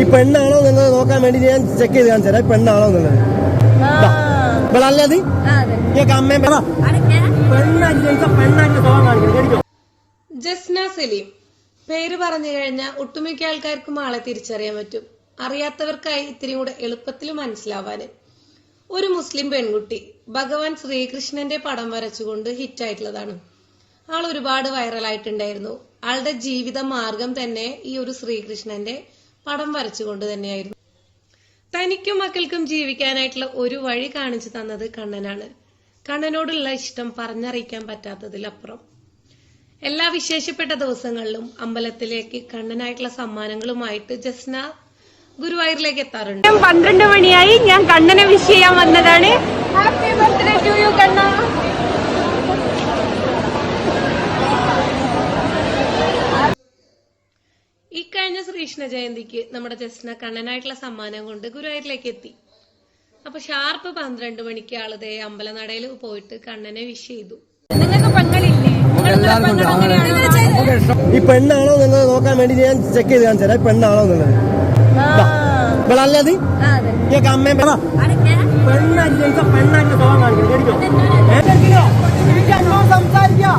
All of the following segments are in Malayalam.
ഈ പെണ്ണാണോ എന്നുള്ളത് നോക്കാൻ വേണ്ടി ഞാൻ ചെക്ക് ചെയ്ത് കാണിച്ചു തരാം പെണ്ണാണോ എന്നുള്ളത്. ഇവളല്ലത് ജസ്ന സലീം. പേര് പറഞ്ഞു കഴിഞ്ഞാൽ ഒട്ടുമിക്ക ആൾക്കാർക്കും ആളെ തിരിച്ചറിയാൻ പറ്റും. അറിയാത്തവർക്കായി ഇത്തിരി കൂടെ എളുപ്പത്തിൽ മനസ്സിലാവാന്. ഒരു മുസ്ലിം പെൺകുട്ടി ഭഗവാൻ ശ്രീകൃഷ്ണന്റെ പടം വരച്ചുകൊണ്ട് ഹിറ്റായിട്ടുള്ളതാണ് ആൾ ഒരുപാട് വൈറലായിട്ടുണ്ടായിരുന്നു. ആളുടെ ജീവിത മാർഗം തന്നെ ഈ ഒരു ശ്രീകൃഷ്ണന്റെ പടം വരച്ചുകൊണ്ട് തന്നെയായിരുന്നു. തനിക്കും മക്കൾക്കും ജീവിക്കാനായിട്ടുള്ള ഒരു വഴി കാണിച്ചു തന്നത് കണ്ണനാണ്. കണ്ണനോടുള്ള ഇഷ്ടം പറഞ്ഞറിയിക്കാൻ പറ്റാത്തതിലപ്പുറം. എല്ലാ വിശേഷപ്പെട്ട ദിവസങ്ങളിലും അമ്പലത്തിലേക്ക് കണ്ണനായിട്ടുള്ള സമ്മാനങ്ങളുമായിട്ട് ജസ്ന ഗുരുവായൂരിലേക്ക് എത്താറുണ്ട്. പന്ത്രണ്ട് മണിയായി ഞാൻ കണ്ണനെ വിഷ് ചെയ്യാൻ വന്നതാണ്. Happy birthday to you Kanna. ഇക്കഴിഞ്ഞ ശ്രീകൃഷ്ണ ജയന്തിക്ക് നമ്മുടെ ജസ്ന കണ്ണനായിട്ടുള്ള സമ്മാനം കൊണ്ട് ഗുരുവായൂരിലേക്ക് എത്തി. അപ്പൊ ഷാർപ്പ് പന്ത്രണ്ട് മണിക്ക് ദേ അമ്പലനടയിൽ പോയിട്ട് കണ്ണനെ വിഷ് ചെയ്തു. ഈ പെണ്ണാണോ എന്നുള്ളത് നോക്കാൻ വേണ്ടി ഞാൻ ചെക്ക് ചെയ്ത് കാണിച്ചു തരാം. പെണ്ണാണോ എന്നുള്ളത് ഇവളല്ലത് അമ്മയും പെണ്ണാക്കി പെണ്ണാക്കി സ്വഭാവം കാണിക്കണം. കേട്ടോ സംസാരിക്കാം.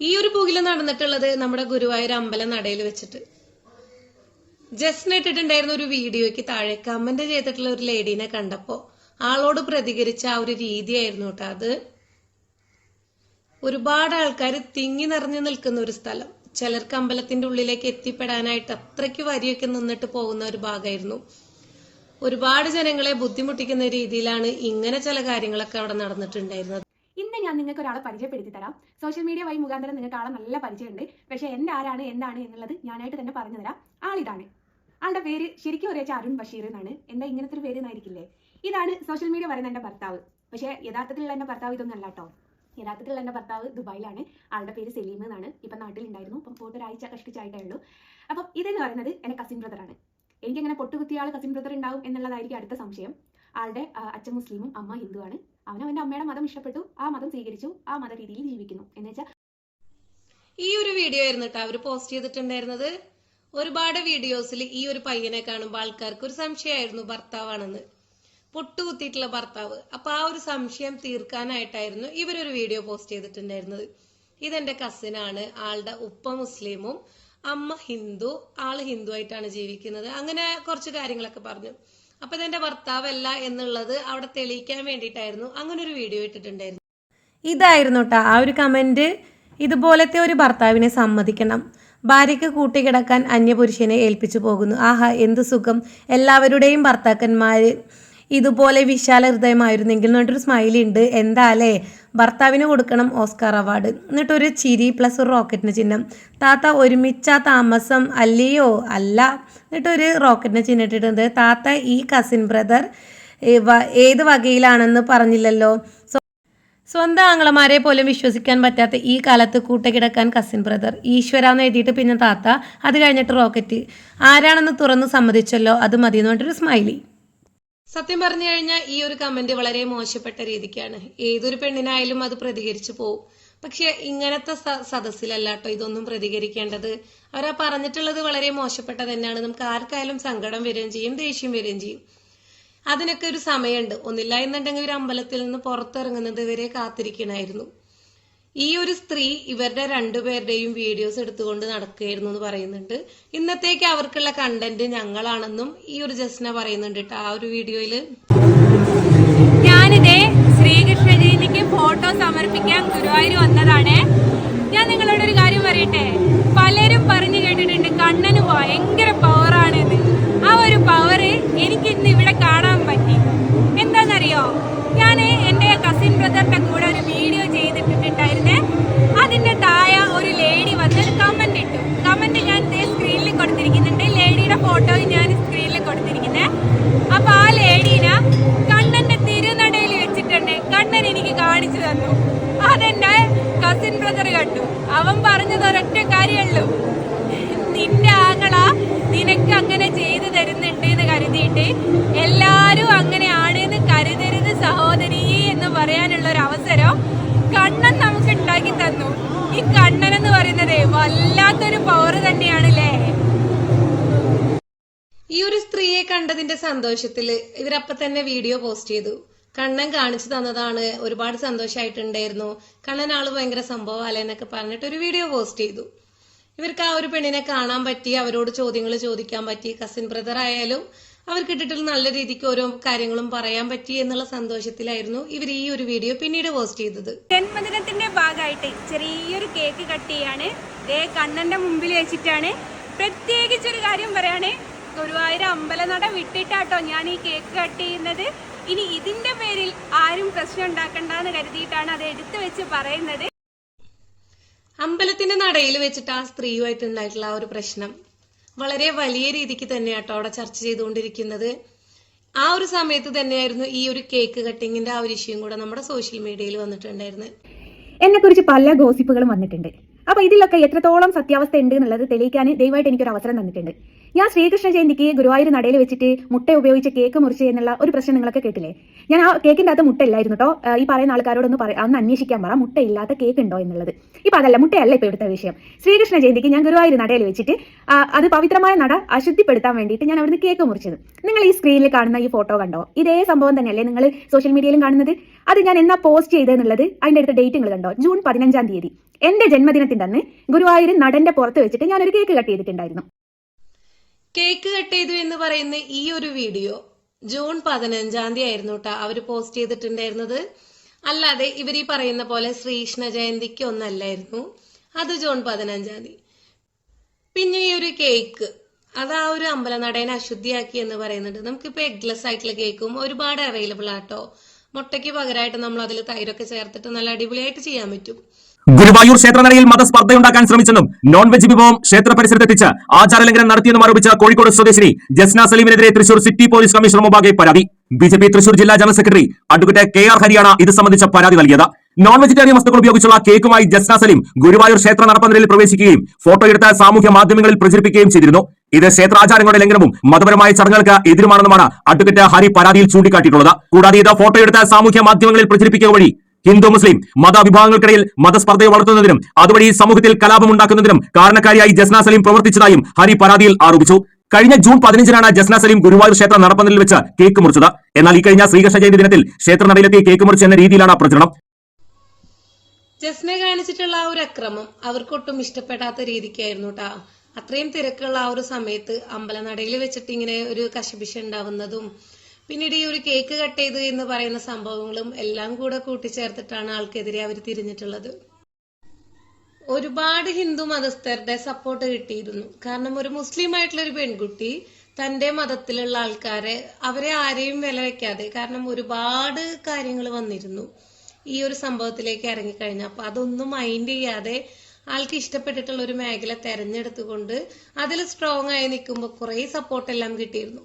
ഈ ഒരു പുകിൽ നടന്നിട്ടുള്ളത് നമ്മുടെ ഗുരുവായൂർ അമ്പലം നടയിൽ വെച്ചിട്ട്. ജസ്റ്റിന് ഇട്ടിട്ടുണ്ടായിരുന്ന ഒരു വീഡിയോയ്ക്ക് താഴെ കമന്റ് ചെയ്തിട്ടുള്ള ഒരു ലേഡീനെ കണ്ടപ്പോ ആളോട് പ്രതികരിച്ച ആ ഒരു രീതിയായിരുന്നു കേട്ടോ അത്. ഒരുപാട് ആൾക്കാർ തിങ്ങി നിറഞ്ഞു നിൽക്കുന്ന ഒരു സ്ഥലം. ചിലർക്ക് അമ്പലത്തിന്റെ ഉള്ളിലേക്ക് എത്തിപ്പെടാനായിട്ട് അത്രയ്ക്ക് വരിയൊക്കെ നിന്നിട്ട് പോകുന്ന ഒരു ഭാഗമായിരുന്നു. ഒരുപാട് ജനങ്ങളെ ബുദ്ധിമുട്ടിക്കുന്ന രീതിയിലാണ് ഇങ്ങനെ ചില കാര്യങ്ങളൊക്കെ അവിടെ നടന്നിട്ടുണ്ടായിരുന്നത്. ഞാൻ നിങ്ങൾക്ക് ഒരാളെ പരിചയപ്പെടുത്തി തരാം. സോഷ്യൽ മീഡിയ വഴി മുഖാന്തരം നിങ്ങൾക്ക് ആളെ നല്ല പരിചയമുണ്ട്. പക്ഷേ എന്റെ ആരാണ് എന്താണ് എന്നുള്ളത് ഞാനായിട്ട് തന്നെ പറഞ്ഞു തരാം. ആളിതാണ്. ആളുടെ പേര് ശരിക്കും ഒരു അരുൺ ബഷീർ എന്നാണ്. എന്താ ഇങ്ങനത്തെ ഒരു പേര് എന്നായിരിക്കില്ലേ? ഇതാണ് സോഷ്യൽ മീഡിയ പറയുന്ന എന്റെ ഭർത്താവ്. പക്ഷേ യഥാർത്ഥത്തിലുള്ള എന്റെ ഭർത്താവ് ഇതൊന്നും അല്ല കേട്ടോ. യഥാർത്ഥത്തിലുള്ള എന്റെ ഭർത്താവ് ദുബായിലാണ്. ആളുടെ പേര് സലീം എന്നാണ്. ഇപ്പം നാട്ടിലുണ്ടായിരുന്നു. അപ്പം പോയിട്ട് ഒരാഴ്ച കഷ്ടിച്ചായിട്ടേ ഉള്ളൂ. അപ്പം ഇതെന്ന് പറയുന്നത് എന്റെ കസിൻ ബ്രദറാണ് എനിക്കങ്ങനെ പൊട്ടുകുത്തിയ ആൾ കസിൻ ബ്രദർ ഉണ്ടാവും എന്നുള്ളതായിരിക്കും അടുത്ത സംശയം. ആളുടെ അച്ഛൻ മുസ്ലിമും അമ്മ ഹിന്ദുവാണ്. അവൻ അവന്റെ അമ്മയുടെ മതം ഇഷ്ടപ്പെട്ടു ആ മതം സ്വീകരിച്ചു ആ മത രീതിയിൽ ജീവിക്കുന്നു. എന്ന് വെച്ചാൽ ഈ ഒരു വീഡിയോ ആയിരുന്നു കേട്ടോ അവർ പോസ്റ്റ് ചെയ്തിട്ടുണ്ടായിരുന്നത്. ഒരുപാട് വീഡിയോസിൽ ഈ ഒരു പയ്യനെ കാണുമ്പോൾ ആൾക്കാർക്ക് ഒരു സംശയമായിരുന്നു ഭർത്താവാണെന്ന്. പൊട്ടുകുത്തിയിട്ടുള്ള ഭർത്താവ്. അപ്പൊ ആ ഒരു സംശയം തീർക്കാനായിട്ടായിരുന്നു ഇവരൊരു വീഡിയോ പോസ്റ്റ് ചെയ്തിട്ടുണ്ടായിരുന്നത്. ഇതെന്റെ കസിനാണ് ആളുടെ ഉപ്പ മുസ്ലിമും അമ്മ ഹിന്ദു ആൾ ഹിന്ദു ആയിട്ടാണ് ജീവിക്കുന്നത്. അങ്ങനെ കുറച്ച് കാര്യങ്ങളൊക്കെ പറഞ്ഞു. അപ്പൊ ഇതെന്റെ ഭർത്താവല്ല എന്നുള്ളത് അവിടെ തെളിയിക്കാൻ വേണ്ടിയിട്ടായിരുന്നു. അങ്ങനെ ഒരു വീഡിയോ ഇട്ടിട്ടുണ്ടായിരുന്നു. ഇതായിരുന്നു കേട്ടോ ആ ഒരു കമന്റ് ഇതുപോലത്തെ ഒരു ഭർത്താവിനെ സമ്മതിക്കണം. ഭാര്യയ്ക്ക് കൂട്ടിക്കിടക്കാൻ അന്യപുരുഷനെ ഏൽപ്പിച്ചു പോകുന്നു. ആഹാ എന്ത് സുഖം. എല്ലാവരുടെയും ഭർത്താക്കന്മാര് ഇതുപോലെ വിശാല ഹൃദയമായിരുന്നെങ്കിൽ എന്നിട്ടൊരു സ്മൈലി ഉണ്ട്. എന്താ അല്ലേ ഭർത്താവിന് കൊടുക്കണം ഓസ്കാർ അവാർഡ്. എന്നിട്ടൊരു ചിരി പ്ലസ് ഒരു റോക്കറ്റിന് ചിഹ്നം. താത്ത ഒരുമിച്ച താമസം അല്ലയോ? അല്ല. എന്നിട്ടൊരു റോക്കറ്റിന് ചിഹ്നം ഇട്ടിട്ടുണ്ട്. താത്ത ഈ കസിൻ ബ്രദർ ഏത് വകയിലാണെന്ന് പറഞ്ഞില്ലല്ലോ? സ്വ- സ്വന്തം ആങ്ങളമാരെ പോലും വിശ്വസിക്കാൻ പറ്റാത്ത ഈ കാലത്ത് കൂട്ടക്കിടക്കാൻ കസിൻ ബ്രദർ ഈശ്വര എന്ന് എഴുതിയിട്ട് പിന്നെ താത്ത അത് കഴിഞ്ഞിട്ട് റോക്കറ്റ് ആരാണെന്ന് തുറന്ന് സമ്മതിച്ചല്ലോ? അത് മതി എന്ന് പറഞ്ഞിട്ടൊരു സ്മൈലി സത്യം പറഞ്ഞു കഴിഞ്ഞാൽ ഈ ഒരു കമന്റ് വളരെ മോശപ്പെട്ട രീതിക്കാണ്. ഏതൊരു പെണ്ണിനായാലും അത് പ്രതികരിച്ചു പോവും. പക്ഷെ ഇങ്ങനത്തെ സദസ്സിലല്ല കേട്ടോ ഇതൊന്നും പ്രതികരിക്കേണ്ടത്. അവരാ പറഞ്ഞിട്ടുള്ളത് വളരെ മോശപ്പെട്ട തന്നെയാണ്. നമുക്ക് ആർക്കായാലും സങ്കടം വരികയും ചെയ്യും ദേഷ്യം വരികയും ചെയ്യും. അതിനൊക്കെ ഒരു സമയമുണ്ട്. ഒന്നില്ല എന്നുണ്ടെങ്കിൽ ഒരു അമ്പലത്തിൽ നിന്ന് പുറത്തിറങ്ങുന്നത് വരെ കാത്തിരിക്കണമായിരുന്നു. ഈ ഒരു സ്ത്രീ ഇവരുടെ രണ്ടുപേരുടെയും വീഡിയോസ് എടുത്തുകൊണ്ട് നടക്കുകയായിരുന്നു എന്ന് പറയുന്നുണ്ട്. ഇന്നത്തേക്ക് അവർക്കുള്ള കണ്ടന്റ് ഞങ്ങളാണെന്നും ഈ ഒരു ജസ്ന പറയുന്നുണ്ട് കേട്ടോ ആ ഒരു വീഡിയോയിൽ. ഞാനിതേ ശ്രീകൃഷ്ണ ജയന്തിക്ക് ഫോട്ടോ സമർപ്പിക്കാൻ ഗുരുവായൂർ വന്നതാണ്. ഞാൻ നിങ്ങളോട് ഒരു കാര്യം പറയട്ടെ? കേട്ടു അവൻ പറഞ്ഞത് ഒരൊറ്റ കാര്യമുള്ളൂ. നിന്റെ ആങ്ങള നിനക്ക് അങ്ങനെ ചെയ്തു തരുന്നുണ്ട് എന്ന് കരുതിയിട്ട് എല്ലാരും അങ്ങനെയാണ് എന്ന് കരുതരുത് സഹോദരി എന്ന് പറയാനുള്ള ഒരു അവസരം കണ്ണൻ നമുക്ക് ഉണ്ടാക്കി തന്നു. ഈ കണ്ണൻ എന്ന് പറയുന്നത് വല്ലാത്തൊരു പവർ തന്നെയാണല്ലേ? ഈ ഒരു സ്ത്രീയെ കണ്ടതിന്റെ സന്തോഷത്തിൽ ഇവരപ്പ തന്നെ വീഡിയോ പോസ്റ്റ് ചെയ്തു. കണ്ണൻ കാണിച്ചു തന്നതാണ് ഒരുപാട് സന്തോഷമായിട്ടുണ്ടായിരുന്നു കണ്ണൻ ആൾ ഭയങ്കര സംഭവമല്ലേ എന്നൊക്കെ പറഞ്ഞിട്ട് ഒരു വീഡിയോ പോസ്റ്റ് ചെയ്തു. ഇവർക്ക് ആ ഒരു പെണ്ണിനെ കാണാൻ പറ്റി അവരോട് ചോദ്യങ്ങൾ ചോദിക്കാൻ പറ്റി. കസിൻ ബ്രദർ ആയാലും അവർക്ക് ഇട്ടിട്ട് നല്ല രീതിക്ക് ഓരോ കാര്യങ്ങളും പറയാൻ പറ്റി എന്നുള്ള സന്തോഷത്തിലായിരുന്നു ഇവർ ഈ ഒരു വീഡിയോ പിന്നീട് പോസ്റ്റ് ചെയ്തത്. ജന്മദിനത്തിന്റെ ഭാഗമായിട്ട് ചെറിയൊരു കേക്ക് കട്ട് ചെയ്യാണ്. കണ്ണന്റെ മുമ്പിൽ വെച്ചിട്ടാണ്. പ്രത്യേകിച്ചൊരു കാര്യം പറയാണ്. ഗുരുവായൂർ അമ്പലനട വിട്ടിട്ടാട്ടോ ഞാൻ ഈ കേക്ക് കട്ട് ചെയ്യുന്നത്. ഇനി ഇതിന്റെ പേരിൽ ആരും പ്രശ്നം ഉണ്ടാക്കണ്ടെന്ന് കരുതിയിട്ടാണ് അത് എടുത്തു വെച്ച് പറയുന്നത്. അമ്പലത്തിന്റെ നടയിൽ വെച്ചിട്ട് ആ സ്ത്രീയുമായിട്ടുണ്ടായിട്ടുള്ള ആ ഒരു പ്രശ്നം. വളരെ വലിയ രീതിക്ക് തന്നെയാട്ടോ അവിടെ ചർച്ച ചെയ്തുകൊണ്ടിരിക്കുന്നത്. ആ ഒരു സമയത്ത് തന്നെയായിരുന്നു ഈ ഒരു കേക്ക് കട്ടിങ്ങിന്റെ ആ ഒരു ഇഷ്യൂം കൂടെ നമ്മുടെ സോഷ്യൽ മീഡിയയിൽ വന്നിട്ടുണ്ടായിരുന്നു എന്നെ കുറിച്ച് പല ഗോസിപ്പുകളും വന്നിട്ടുണ്ട്. അപ്പൊ ഇതിലൊക്കെ എത്രത്തോളം സത്യാവസ്ഥ ഉണ്ട് എന്നുള്ളത് തെളിയിക്കാൻ ദയവായിട്ട് എനിക്കൊരു അവസരം തന്നിട്ടുണ്ട്. ഞാൻ ശ്രീകൃഷ്ണ ജയന്തിക്ക് ഗുരുവായൂർ നടയിൽ വെച്ചിട്ട് മുട്ട ഉപയോഗിച്ച് കേക്ക് മുറിച്ച് എന്നുള്ള ഒരു പ്രശ്നം നിങ്ങളൊക്കെ കേട്ടില്ലേ? ഞാൻ ആ കേക്കിന്റെ അകത്ത് മുട്ട ഇല്ലായിരുന്നു കേട്ടോ ഈ പറയുന്ന ആൾക്കാരോടൊന്ന് പറ അന്ന് അന്വേഷിക്കാൻ പറ മുട്ട ഇല്ലാത്ത കേക്ക് ഉണ്ടോ എന്നുള്ളത്. ഇപ്പൊ അതല്ല മുട്ടയല്ല ഇപ്പൊ ഇവിടുത്തെ വിഷയം. ശ്രീകൃഷ്ണ ജയന്തിക്ക് ഞാൻ ഗുരുവായൂർ നടയിൽ വെച്ചിട്ട് അത് പവിത്രമായ നട അശുദ്ധിപ്പെടുത്താൻ വേണ്ടിയിട്ട് ഞാൻ അവിടുന്ന് കേക്ക് മുറിച്ചത്. നിങ്ങൾ ഈ സ്ക്രീനിൽ കാണുന്ന ഈ ഫോട്ടോ കണ്ടോ? ഇതേ സംഭവം തന്നെയല്ലേ നിങ്ങൾ സോഷ്യൽ മീഡിയയിലും കാണുന്നത്? അത് ഞാൻ എന്നാ പോസ്റ്റ് ചെയ്തെന്നുള്ളത് അതിന്റെ അടുത്ത ഡേറ്റ് നിങ്ങൾ കണ്ടോ? ജൂൺ പതിനഞ്ചാം തീയതി. എന്റെ ജന്മദിനത്തിന്റെ അന്ന് ഗുരുവായൂർ നടന്റെ പുറത്ത് വെച്ചിട്ട് ഞാൻ ഒരു കേക്ക് കട്ട് ചെയ്തിട്ടുണ്ടായിരുന്നു. കേക്ക് കട്ട് ചെയ്തു എന്ന് പറയുന്ന ഈ ഒരു വീഡിയോ ജൂൺ പതിനഞ്ചാം തീയതി ആയിരുന്നു കേട്ടോ അവർ പോസ്റ്റ് ചെയ്തിട്ടുണ്ടായിരുന്നത്. അല്ലാതെ ഇവർ ഈ പറയുന്ന പോലെ ശ്രീകൃഷ്ണ ജയന്തിക്ക് ഒന്നല്ലായിരുന്നു. അത് ജൂൺ പതിനഞ്ചാം തീയതി. പിന്നെ ഈ ഒരു കേക്ക് അത് ആ ഒരു അമ്പലനടേനെ അശുദ്ധിയാക്കി എന്ന് പറയുന്നുണ്ട്. നമുക്കിപ്പോ എഗ്ലെസ് ആയിട്ടുള്ള കേക്കും ഒരുപാട് അവൈലബിൾ ആട്ടോ മുട്ടയ്ക്ക് പകരമായിട്ട് നമ്മൾ അതിൽ തൈരൊക്കെ ചേർത്തിട്ട് നല്ല അടിപൊളിയായിട്ട് ചെയ്യാൻ പറ്റും. ഗുരുവായൂർ ക്ഷേത്രനടയിൽ മതസ്പർദ്ധയുണ്ടാക്കാൻ ശ്രമിച്ചെന്നും നോൺ വെജ് വിഭവം ക്ഷേത്ര പരിസരത്തെത്തിച്ച് ആചാരലംഘനം നടത്തിയെന്നും ആരോപിച്ച കോഴിക്കോട് സ്വദേശിനി ജസ്ന സലീമിനെതിരെ തൃശൂർ സിറ്റി പോലീസ് കമ്മീഷണർ മുമ്പാകെ പരാതി. ബിജെപി തൃശൂർ ജില്ലാ general secretary advocate K R ഹരിയാണ് ഇത് സംബന്ധിച്ച പരാതി നൽകിയത്. നോൺ വെജിറ്റേറിയൻ വസ്തുക്കൾ ഉപയോഗിച്ചുള്ള കേക്കുമായി ജസ്ന സലീം ഗുരുവായൂർ ക്ഷേത്ര നടപ്പന്തലിൽ പ്രവേശിക്കുകയും ഫോട്ടോ എടുത്ത് സാമൂഹ്യ മാധ്യമങ്ങളിൽ പ്രചരിപ്പിക്കുകയും ചെയ്തിരുന്നു. ഇത് ക്ഷേത്രാചാരങ്ങളുടെ ലംഘനവും മതപരമായ ചടങ്ങുകൾക്ക് എതിരുമാണെന്നുമാണ് അഡ്വക്കേറ്റ് ഹരി പരാതിയിൽ ചൂണ്ടിക്കാട്ടിയിട്ടുള്ളത്. കൂടാതെ ഇത് ഫോട്ടോ എടുത്ത് സാമൂഹ്യ മാധ്യമങ്ങളിൽ പ്രചരിപ്പിക്കുക വഴി ഹിന്ദു മുസ്ലിം മതവിഭാഗങ്ങൾക്കിടയിൽ മതസ്പർദ്ധയെ വളർത്തുന്നതിനും അതുവഴി സമൂഹത്തിൽ കലാപമുണ്ടാക്കുന്നതിനും കാരണക്കാരിയായി ജസ്ന സലീം പ്രവർത്തിച്ചതായും ഹരി പരാതിയിൽ ആരോപിച്ചു. കഴിഞ്ഞ ജൂൺ പതിനഞ്ചിനാണ് ജസ്ന സലീം ഗുരുവായൂർ ക്ഷേത്ര നടപ്പന്തലിൽ വെച്ച് കേക്ക് മുറിച്ചത്. എന്നാൽ ഈ കഴിഞ്ഞ ശ്രീകൃഷ്ണ ജയന്തി ദിനത്തിൽ ക്ഷേത്ര നടയിലെത്തി കേക്ക് മുറിച്ച് എന്ന രീതിയിലാണ് പ്രചരണം. ജസ്നെ കാണിച്ചിട്ടുള്ള ആ ഒരു അക്രമം അവർക്കൊട്ടും ഇഷ്ടപ്പെടാത്ത രീതിക്കായിരുന്നു അത്രയും തിരക്കുള്ള ആ ഒരു സമയത്ത് അമ്പലനടയിൽ വെച്ചിട്ട് ഇങ്ങനെ ഒരു കശപിശ ഉണ്ടാവുന്നതും പിന്നീട് ഈ ഒരു കേക്ക് കട്ട് ചെയ്തു എന്ന് പറയുന്ന സംഭവങ്ങളും എല്ലാം കൂടെ കൂട്ടിച്ചേർത്തിട്ടാണ് ആൾക്കെതിരെ അവർ തിരിഞ്ഞിട്ടുള്ളത്. ഒരുപാട് ഹിന്ദു മതസ്ഥരുടെ സപ്പോർട്ട് കിട്ടിയിരുന്നു. കാരണം ഒരു മുസ്ലിം ആയിട്ടുള്ള ഒരു പെൺകുട്ടി തന്റെ മതത്തിലുള്ള ആൾക്കാരെ അവരെ ആരെയും വില വെക്കാതെ കാരണം ഒരുപാട് കാര്യങ്ങൾ വന്നിരുന്നു. ഈ ഒരു സംഭവത്തിലേക്ക് ഇറങ്ങിക്കഴിഞ്ഞ. അപ്പൊ അതൊന്നും മൈൻഡ് ചെയ്യാതെ ആൾക്ക് ഇഷ്ടപ്പെട്ടിട്ടുള്ള ഒരു മേഖല തെരഞ്ഞെടുത്തുകൊണ്ട് അതിൽ സ്ട്രോങ് ആയി നിൽക്കുമ്പോൾ കുറെ സപ്പോർട്ട് എല്ലാം കിട്ടിയിരുന്നു.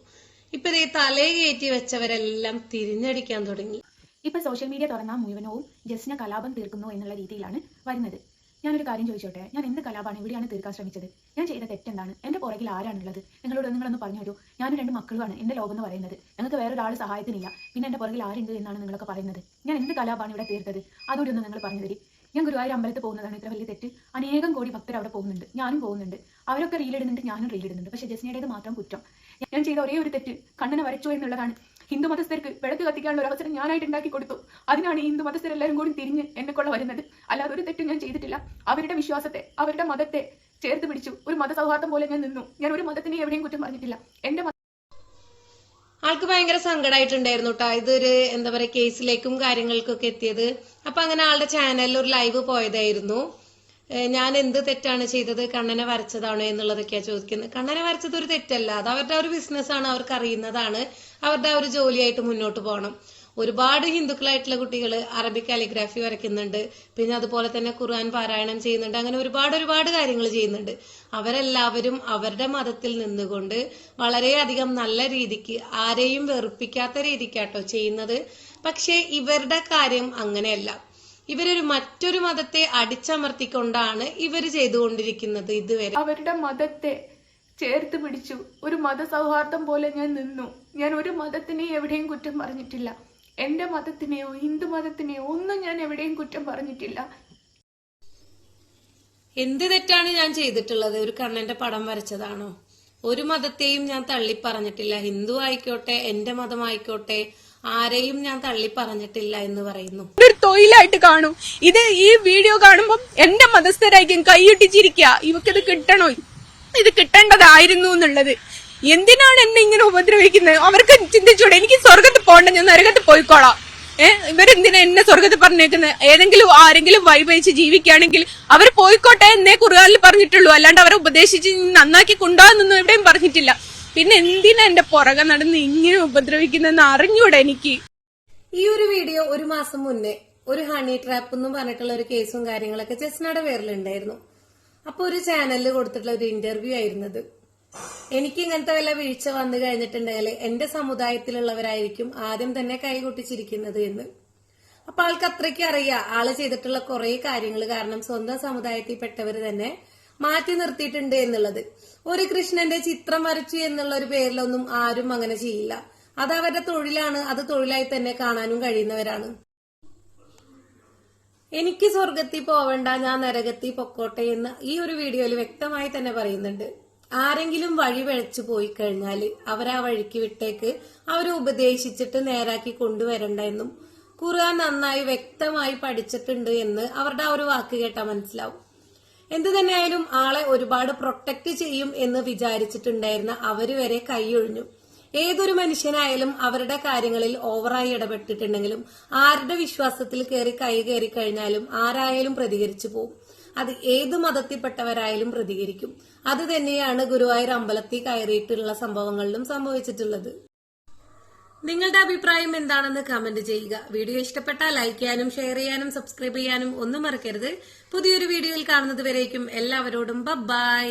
ഇപ്പൊ ദേ തലേ കയറ്റി വെച്ചവരെല്ലാം തിരിഞ്ഞടിക്കാൻ തുടങ്ങി. ഇപ്പൊ സോഷ്യൽ മീഡിയ തുറന്നാൽ മുഴുവനവും ജസ്റ്റിന് കലാപം തീർക്കുന്നു എന്നുള്ള രീതിയിലാണ് വരുന്നത്. ഞാനൊരു കാര്യം ചോദിച്ചോട്ടെ? ഞാൻ എന്ത് കലാപാണ് ഇവിടെയാണ് തീർക്കാൻ ശ്രമിച്ചത്? ഞാൻ ചെയ്ത തെറ്റെന്താണ്? എന്റെ പുറകിൽ ആരാണുള്ളത്? നിങ്ങളോട് നിങ്ങളൊന്ന് പറഞ്ഞു തരൂ. ഞാനും രണ്ട് മക്കളുമാണ് എന്റെ ലോകം എന്ന് പറയുന്നത്. ഞങ്ങൾക്ക് വേറൊരാൾ സഹായത്തിനില്ല. പിന്നെ എന്റെ പുറകിൽ ആരുണ്ട് എന്നാണ് നിങ്ങളൊക്കെ പറയുന്നത്. ഞാൻ എന്ത് കലാപാണ് ഇവിടെ തീർത്തത്? അതുകൂടി ഒന്ന് നിങ്ങൾ പറഞ്ഞു തരി. ഞാൻ ഗുരുവായൂർ അമ്പലത്തിൽ പോകുന്നതാണ് ഇത്ര വലിയ തെറ്റ്. അനേകം കോടി ഭക്തർ അവിടെ പോകുന്നുണ്ട്. ഞാനും പോകുന്നുണ്ട്. അവരൊക്കെ റീലിടുന്നുണ്ട് ഞാനും റീലിടുന്നുണ്ട് പക്ഷേ ജസ്നയുടേത് മാത്രം കുറ്റം. ഞാൻ ചെയ്ത ഒരേ ഒരു തെറ്റ് കണ്ണനെ വരച്ചു എന്നുള്ളതാണ്. ഹിന്ദു മതസ്ഥർക്ക് വിളക്ക് കത്തിക്കാനുള്ള ഒരു അവസരം ഞാനായിട്ട് ഉണ്ടാക്കി കൊടുത്തു. അതിനാണ് ഈ ഹിന്ദു മതസ്ഥരെല്ലാവരും കൂടി തിരിഞ്ഞ് എന്നെ കൊള്ള വരുന്നത്. അല്ലാതെ ഒരു തെറ്റും ഞാൻ ചെയ്തിട്ടില്ല. അവരുടെ വിശ്വാസത്തെ അവരുടെ മതത്തെ ചേർത്ത് പിടിച്ചു. ഒരു മതസൗഹാർദ്ദം പോലെ ഞാൻ നിന്നു. ഞാൻ ഒരു മതത്തിനെ എവിടെയും കുറ്റം പറഞ്ഞിട്ടില്ല. എന്റെ ആൾക്ക് ഭയങ്കര സങ്കടമായിട്ടുണ്ടായിരുന്നു കേട്ടോ ഇതൊരു എന്താ പറയാ കേസിലേക്കും കാര്യങ്ങൾക്കൊക്കെ എത്തിയത്. അപ്പൊ അങ്ങനെ ആളുടെ ചാനലിൽ ഒരു ലൈവ് പോയതായിരുന്നു. ഞാൻ എന്ത് തെറ്റാണ് ചെയ്തത്? കണ്ണനെ വരച്ചതാണോ എന്നുള്ളതൊക്കെയാണ് ചോദിക്കുന്നത്. കണ്ണനെ വരച്ചത് ഒരു തെറ്റല്ല. അത് അവരുടെ ഒരു ബിസിനസ്സാണ് അവർക്ക് അറിയുന്നതാണ്. അവരുടെ ഒരു ജോലിയായിട്ട് മുന്നോട്ട് പോകണം. ഒരുപാട് ഹിന്ദുക്കളായിട്ടുള്ള കുട്ടികൾ അറബി കാലിഗ്രാഫി വരയ്ക്കുന്നുണ്ട്. പിന്നെ അതുപോലെ തന്നെ ഖുർആൻ പാരായണം ചെയ്യുന്നുണ്ട്. അങ്ങനെ ഒരുപാട് ഒരുപാട് കാര്യങ്ങൾ ചെയ്യുന്നുണ്ട്. അവരെല്ലാവരും അവരുടെ മതത്തിൽ നിന്നുകൊണ്ട് വളരെയധികം നല്ല രീതിക്ക് ആരെയും വെറുപ്പിക്കാത്ത രീതിക്കാട്ടോ ചെയ്യുന്നത്. പക്ഷേ ഇവരുടെ കാര്യം അങ്ങനെയല്ല. ഇവരൊരു മറ്റൊരു മതത്തെ അടിച്ചമർത്തിക്കൊണ്ടാണ് ഇവർ ചെയ്തുകൊണ്ടിരിക്കുന്നത് ഇതുവരെ. അവരുടെ മതത്തെ ചേർത്ത് പിടിച്ചു. ഒരു മത മതസൗഹാർദ്ദം പോലെ ഞാൻ നിന്നു. ഞാൻ ഒരു മതത്തിനെ എവിടെയും കുറ്റം പറഞ്ഞിട്ടില്ല. എന്റെ മതത്തിനെയോ ഹിന്ദു മതത്തിനെയോ ഒന്നും ഞാൻ എവിടെയും കുറ്റം പറഞ്ഞിട്ടില്ല. എന്ത് തെറ്റാണ് ഞാൻ ചെയ്തിട്ടുള്ളത്? ഒരു കണ്ണന്റെ പടം വരച്ചതാണോ? ഒരു മതത്തെയും ഞാൻ തള്ളി പറഞ്ഞിട്ടില്ല ഹിന്ദു ആയിക്കോട്ടെ എന്റെ മതമായിക്കോട്ടെ ആരെയും ഞാൻ തള്ളി പറഞ്ഞിട്ടില്ല എന്ന് പറയുന്നു. ഒരു തൊഴിലായിട്ട് കാണും. ഇത് ഈ വീഡിയോ കാണുമ്പോൾ എന്റെ മതസ്ഥരായിരിക്കും കൈയിട്ടിച്ചിരിക്കുക ഇവക്കിത് കിട്ടണോ? ഇത് കിട്ടേണ്ടതായിരുന്നു എന്നുള്ളത്. എന്തിനാണ് എന്നെ ഇങ്ങനെ ഉപദ്രവിക്കുന്നത്? അവർക്ക് ചിന്തിച്ചൂടെ എനിക്ക് സ്വർഗത്ത് പോകണ്ട ഞാൻ നരകത്ത് പോയിക്കോളാം. ഏഹ് ഇവരെന്തിനാ എന്നെ സ്വർഗത്ത് പറഞ്ഞേക്കുന്നത് ഏതെങ്കിലും ആരെങ്കിലും വഴിപഴിച്ച് ജീവിക്കുകയാണെങ്കിൽ അവർ പോയിക്കോട്ടെ എന്നേ കുറുകാലിൽ പറഞ്ഞിട്ടുള്ളൂ. അല്ലാണ്ട് അവരെ ഉപദേശിച്ച് നന്നാക്കി കൊണ്ടുപോകാന്നൊന്നും എവിടെയും പറഞ്ഞിട്ടില്ല. പിന്നെ എന്തിനാ എന്റെ പുറകെ നടന്ന് ഇങ്ങനെ ഉപദ്രവിക്കുന്നെന്ന് അറിഞ്ഞൂടെ എനിക്ക്. ഈ ഒരു വീഡിയോ ഒരു മാസം മുന്നേ ഒരു ഹണി ട്രാപ്പ് എന്ന് പറഞ്ഞിട്ടുള്ള ഒരു കേസും കാര്യങ്ങളൊക്കെ ചെസ്നയുടെ പേരിലുണ്ടായിരുന്നു. അപ്പൊ ഒരു ചാനലിൽ കൊടുത്തിട്ടുള്ള ഒരു ഇന്റർവ്യൂ ആയിരുന്നത്. എനിക്ക് ഇങ്ങനത്തെ വല്ല വീഴ്ച വന്നു കഴിഞ്ഞിട്ടുണ്ടെങ്കിൽ എന്റെ സമുദായത്തിലുള്ളവരായിരിക്കും ആദ്യം തന്നെ കൈകൊട്ടിച്ചിരിക്കുന്നത് എന്ന്. അപ്പൊ ആൾക്ക് അത്രയ്ക്ക് അറിയാം. ആൾ ചെയ്തിട്ടുള്ള കുറെ കാര്യങ്ങൾ കാരണം സ്വന്തം സമുദായത്തിൽപ്പെട്ടവര് തന്നെ മാറ്റി നിർത്തിയിട്ടുണ്ട് എന്നുള്ളത്. ഒരു കൃഷ്ണന്റെ ചിത്രം വരച്ചു എന്നുള്ള ഒരു പേരിലൊന്നും ആരും അങ്ങനെ ചെയ്യില്ല. അത് അവരുടെ തൊഴിലാണ്. അത് തൊഴിലായി തന്നെ കാണാനും കഴിയുന്നവരാണ്. എനിക്ക് സ്വർഗത്തിൽ പോവണ്ട ഞാൻ നരകത്തിൽ പൊക്കോട്ടെ എന്ന് ഈ ഒരു വീഡിയോയിൽ വ്യക്തമായി തന്നെ പറയുന്നുണ്ട്. ആരെങ്കിലും വഴി വെളച്ചു പോയി കഴിഞ്ഞാൽ അവരാ വഴിക്ക് വിട്ടേക്ക് അവരെ ഉപദേശിച്ചിട്ട് നേരാക്കി കൊണ്ടുവരണ്ട എന്നും ഖുർആൻ നന്നായി വ്യക്തമായി പഠിച്ചിട്ടുണ്ട് എന്ന് അവരുടെ ആ ഒരു വാക്ക് കേട്ടാൽ മനസ്സിലാവും. എന്തു തന്നെയായാലും ആളെ ഒരുപാട് പ്രൊട്ടക്ട് ചെയ്യും എന്ന് വിചാരിച്ചിട്ടുണ്ടായിരുന്ന അവർ വരെ കൈയൊഴിഞ്ഞു. ഏതൊരു മനുഷ്യനായാലും അവരുടെ കാര്യങ്ങളിൽ ഓവറായി ഇടപെട്ടിട്ടുണ്ടെങ്കിലും ആരുടെ വിശ്വാസത്തിൽ കയറി കൈ കയറി കഴിഞ്ഞാലും ആരായാലും പ്രതികരിച്ചു പോകും അത് ഏത് മതത്തിൽപ്പെട്ടവരായാലും പ്രതികരിക്കും. അത് തന്നെയാണ് ഗുരുവായൂർ അമ്പലത്തിൽ കയറിയിട്ടുള്ള സംഭവങ്ങളിലും സംഭവിച്ചിട്ടുള്ളത്. നിങ്ങളുടെ അഭിപ്രായം എന്താണെന്ന് കമന്റ് ചെയ്യുക. വീഡിയോ ഇഷ്ടപ്പെട്ടാൽ ലൈക്ക് ചെയ്യാനും ഷെയർ ചെയ്യാനും സബ്സ്ക്രൈബ് ചെയ്യാനും ഒന്നും മറക്കരുത്. പുതിയൊരു വീഡിയോയിൽ കാണുന്നത് വരേക്കും എല്ലാവരോടും. ബൈ